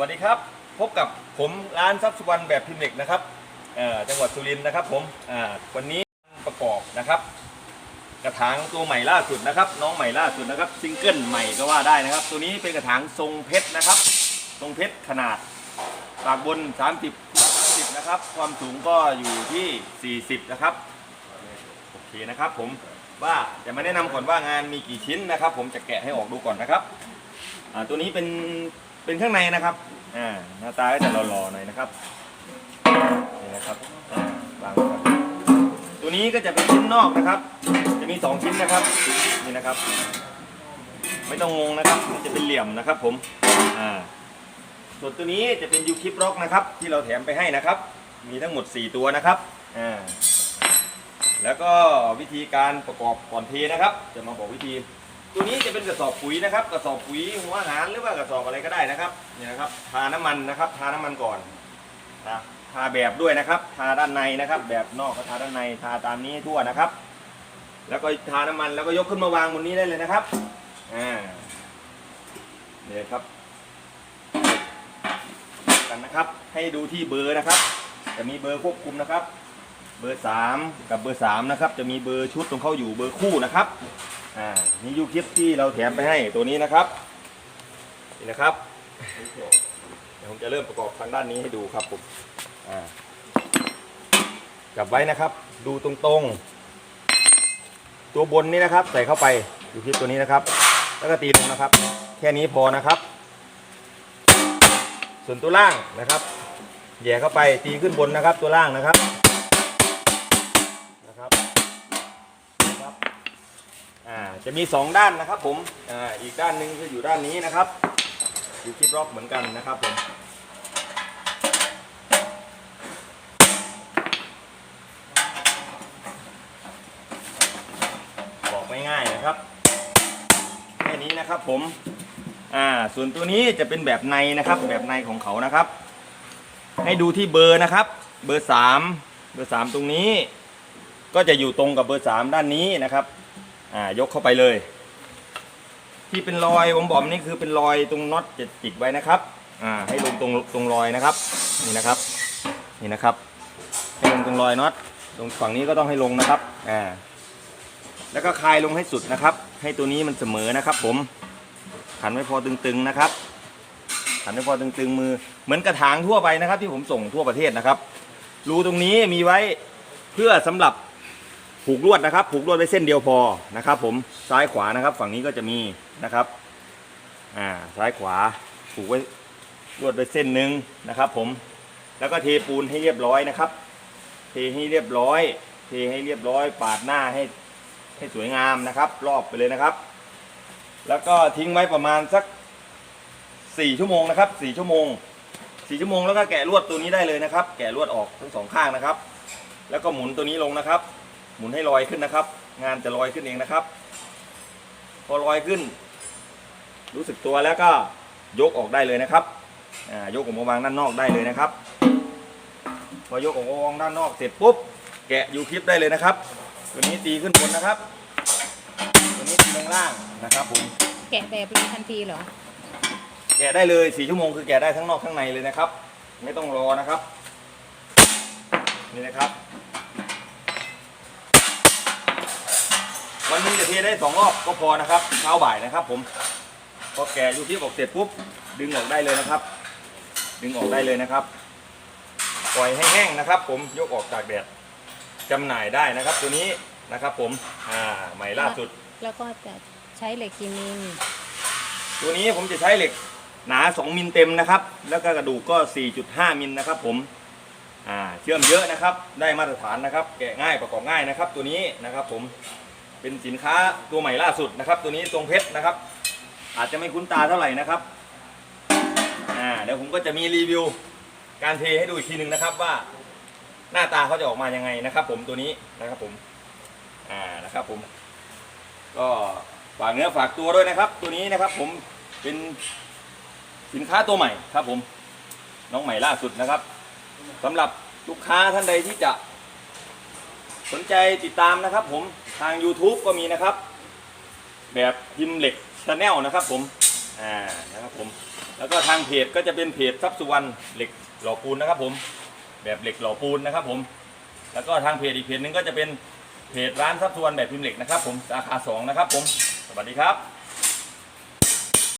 วัสดีครับ พบกับผมร้านทรัพย์สุวรรณแบบพิมพ์เหล็กนะครับจังหวัดสุรินทร์นะครับผมวันนี้ประกอบนะครับ กระถางตัวใหม่ล่าสุดนะครับ น้องใหม่ล่าสุดนะครับซิงเกิลใหม่ก็ว่าได้นะครับ ตัวนี้เป็นกระถางทรงเพชรนะครับ ทรงเพชรขนาดปากบน 30 30นะครับ ความสูงก็อยู่ที่ 40 นะครับโอเคนะครับ ผมว่าจะมาแนะนำก่อนว่างานมีกี่ชิ้นนะครับ ผมจะแกะให้ออกดูก่อนนะครับตัวนี้เป็น เป็นข้างในนะครับอ่าหน้าตาก็จะหล่อๆหน่อยนะครับนี่นะครับอ่าวางไว้ก่อนตัวนี้ก็จะเป็นชิ้นนอกนะครับ จะมี2ชิ้นนะครับนี่นะครับ ไม่ต้องงงนะครับมันจะเป็นเหลี่ยมนะครับ ผมอ่าส่วนตัวนี้จะเป็นยูคิปร็อกนะครับ ที่เราแถมไปให้นะครับ มีทั้งหมด 4 ตัวนะครับอ่าแล้วก็วิธีการประกอบก่อนเทนะครับ จะมาบอกวิธี ตัวนี้จะเป็นกระสอบปุ๋ยนะครับ กระสอบปุ๋ยหัวอาหารหรือว่ากระสอบอะไรก็ได้นะครับเนี่ยนะครับ ทาน้ำมันนะครับ ทาน้ำมันก่อนนะทาแบบด้วยนะครับ ทาด้านในนะครับ แบบนอกก็ทาด้านใน ทาตามนี้ทั่วนะครับ แล้วก็ทาน้ำมันแล้วก็ยกขึ้นมาวางบนนี้ได้เลยนะครับอ่าเนี่ยครับกันนะครับ ให้ดูที่เบอร์นะครับ จะมีเบอร์ควบคุมนะครับ เบอร์ 3 กับเบอร์3นะครับ จะมีเบอร์ชุดตรงเข้าอยู่เบอร์คู่นะครับ อ่านี่ยูคลิปที่เราแถมไปให้ตัวนี้นะครับนี่นะครับเดี๋ยวผมจะเริ่มประกอบทางด้านนี้ให้ดูครับผมอ่าจับไว้นะครับ ดูตรงๆ ตัวบนนี้นะครับ ใส่เข้าไปยู่ที่ตัวนี้นะครับ แล้วก็ตีลงนะครับ แค่นี้พอนะครับ ส่วนตัวล่างนะครับแย่เข้าไปตีขึ้นบนนะครับ ตัวล่างนะครับ จะมีสองด้านนะครับผมอ่าอีกด้านหนึ่งจะอยู่ด้านนี้นะครับอยู่คลิปร็อกเหมือนกันนะครับผมบอกไม่ง่ายนะครับแค่นี้นะครับผมอ่าส่วนตัวนี้จะเป็นแบบในนะครับ แบบในของเขานะครับ ให้ดูที่เบอร์นะครับ เบอร์สามเบอร์สามตรงนี้ ก็จะอยู่ตรงกับเบอร์สามด้านนี้นะครับ อ่ายกเข้าไปเลย ที่เป็นรอยบอมๆนี่คือเป็นรอยตรงน็อตจะจิกไว้นะครับอ่าให้ลงตรงตรงรอยนะครับนี่นะครับนี่นะครับ ให้ลงตรงรอยน็อตตรงฝั่งนี้ก็ต้องให้ลงนะครับอ่าแล้วก็คลายลงให้สุดนะครับ ให้ตัวนี้มันเสมอนะครับ ผมขันไว้พอตึงๆนะครับขันไว้พอตึงๆมือ เหมือนกระถางทั่วไปนะครับ ที่ผมส่งทั่วประเทศนะครับรูตรงนี้มีไว้เพื่อสำหรับ ผูกลวดนะครับ ผูกลวดไว้เส้นเดียวพอนะครับ ผมซ้ายขวานะครับ ฝั่งนี้ก็จะมีนะครับอ่าซ้ายขวาผูกไว้ลวดไว้เส้นหนึ่งนะครับ ผมแล้วก็เทปูนให้เรียบร้อยนะครับ เทให้เรียบร้อย เทให้เรียบร้อย ปาดหน้าให้ให้สวยงามนะครับ รอบไปเลยนะครับ แล้วก็ทิ้งไว้ประมาณสักสี่ชั่วโมงนะครับสี่ชั่วโมงสี่ชั่วโมงแล้วก็แกะลวดตัวนี้ได้เลยนะครับ แกะลวดออกทั้งสองข้างนะครับ แล้วก็หมุนตัวนี้ลงนะครับ หมุนให้ลอยขึ้นนะครับ งานจะลอยขึ้นเองนะครับ พอลอยขึ้น รู้สึกตัวแล้วก็ยกออกได้เลยนะครับอ่ายกออกมาวางด้านนอกได้เลยนะครับ พอยกออกมาวางด้านนอกเสร็จปุ๊บแกะยูคลิปได้เลยนะครับ ตัวนี้ตีขึ้นบนนะครับ ตัวนี้ตีลงล่างนะครับผมแกะแบบเลยทันทีเหรอ แกะได้เลยสี่ชั่วโมงคือแกะได้ทั้งนอกทั้งในเลยนะครับ ไม่ต้องรอนะครับ นี่นะครับ วันหนึงจะเทได้สองรอบก็พอนะครับเช้าบ่ายนะครับ ผมพอแกะยูที่ออกเสร็จปุ๊บดึงออกได้เลยนะครับ ดึงออกได้เลยนะครับ ปล่อยให้แห้งนะครับ ผมยกออกจากแดดจำหน่ายได้นะครับ ตัวนี้นะครับ ผมอ่าใหม่ล่าสุด แล้วก็จะใช้เหล็กกี่มิลตัวนี้ผมจะใช้เหล็กหนา 2มิลเต็มนะครับ แล้วก็กระดูกก็ 4.5 มิลนะครับ ผมอ่าเชื่อมเยอะนะครับ ได้มาตรฐานนะครับ แกะง่ายประกอบง่ายนะครับ ตัวนี้นะครับ ผม เป็นสินค้าตัวใหม่ล่าสุดนะครับ ตัวนี้ทรงเพชรนะครับ อาจจะไม่คุ้นตาเท่าไหร่นะครับอ่าเดี๋ยวผมก็จะมีรีวิวการเทให้ดูอีกทีหนึ่งนะครับว่าหน้าตาเขาจะออกมายังไงนะครับ ผมตัวนี้นะครับผมอ่านะครับผม ก็ฝากเนื้อฝากตัวด้วยนะครับ ตัวนี้นะครับ ผมเป็นสินค้าตัวใหม่ครับ ผม น้องใหม่ล่าสุดนะครับสำหรับลูกค้าท่านใดที่จะสนใจติดตามนะครับ ผม ทาง YouTube ก็มีนะครับ แบบพิมพ์เหล็กชาแนลนะครับผมอ่านะครับผมแล้วก็ทางเพจก็จะเป็นเพจทรัพย์สุวรรณเหล็กหล่อปูนนะครับผมแบบเหล็กหล่อปูนนะครับผม แล้วก็ทางเพจอีกเพจหนึงก็จะเป็นเพจร้านทรัพย์สุวรรณแบบพิมพ์เหล็กนะครับผมสาขาสองนะครับผมสวัสดีครับ